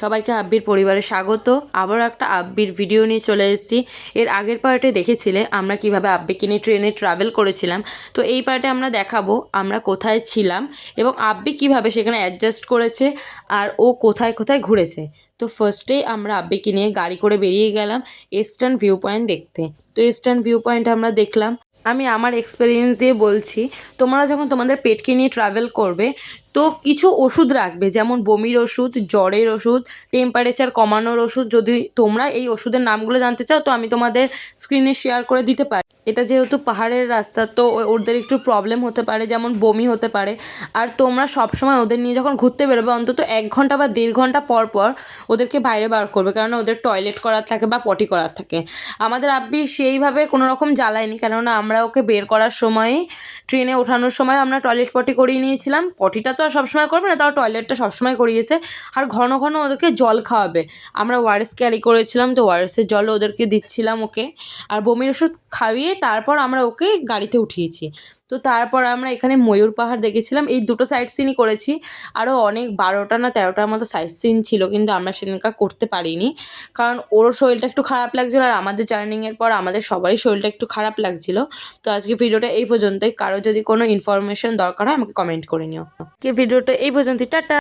সবাইকে আব্বির পরিবারে স্বাগত। আবারও একটা আব্বির ভিডিও নিয়ে চলে এসেছি। এর আগের পার্টে দেখেছিলে আমরা কীভাবে আব্বিকে নিয়ে ট্রেনে ট্রাভেল করেছিলাম। তো এই পার্টে আমরা দেখাবো আমরা কোথায় ছিলাম এবং আব্বি কীভাবে সেখানে অ্যাডজাস্ট করেছে আর ও কোথায় কোথায় ঘুরেছে। তো ফার্স্টেই আমরা আব্বিকে নিয়ে গাড়ি করে বেরিয়ে গেলাম ইস্টার্ন ভিউ পয়েন্ট দেখতে। তো ইস্টার্ন ভিউ পয়েন্ট আমরা দেখলাম। আমি আমার এক্সপিরিয়েন্স দিয়ে বলছি, তোমরা যখন তোমাদের পেটকে নিয়ে ট্রাভেল করবে তো কিছু ওষুধ রাখবে, যেমন বমির ওষুধ, জ্বরের ওষুধ টেম্পারেচার কমানোর ওষুধ, যদি তোমরা এই ওষুধের নামগুলো জানতে চাও, তো আমি তোমাদের স্ক্রিনে শেয়ার করে দিতে পারি। এটা যেহেতু পাহাড়ের রাস্তা, তো ওদের একটু প্রবলেম হতে পারে, যেমন বমি হতে পারে। আর তোমরা সবসময় ওদের নিয়ে যখন ঘুরতে বেরোবে, অন্তত এক ঘণ্টা বা দেড় ঘণ্টা পর পর ওদেরকে বাইরে বার করবে, কারণ ওদের টয়লেট করার থাকে বা পটি করার থাকে। আমাদের আব্বি সেইভাবে কোনো রকম জ্বালায়নি, কেননা আমরা ওকে বের করার সময়ই ট্রেনে ওঠানোর সময় আমরা টয়লেট পটি করিয়ে নিয়েছিলাম। পটিটা তো আর সবসময় করবে না, তাও টয়লেটটা সবসময় করিয়েছে। আর ঘন ঘন ওদেরকে জল খাওয়াবে। আমরা ওয়ারেস ক্যারি করেছিলাম, তো ওয়ারেসের জল ওদেরকে দিচ্ছিলাম ওকে। আর বমির ওষুধ খাইয়ে তারপর আমরা ওকে গাড়িতে উঠিয়েছি। তো তারপর আমরা এখানে ময়ূর পাহাড় দেখেছিলাম। এই দুটো সাইড সিনই করেছি। আরও অনেক বারোটা না তেরোটার মতো সাইড সিন ছিল, কিন্তু আমরা সেদিনকার করতে পারিনি। কারণ ওরও শরীরটা একটু খারাপ লাগছিল আর আমাদের জার্নিংয়ের পর আমাদের সবারই শরীরটা একটু খারাপ লাগছিল। তো আজকে ভিডিওটা এই পর্যন্তই। কারও যদি কোনো ইনফরমেশন দরকার হয় আমাকে কমেন্ট করে নিও। ভিডিওটা এই পর্যন্তই। টাটা!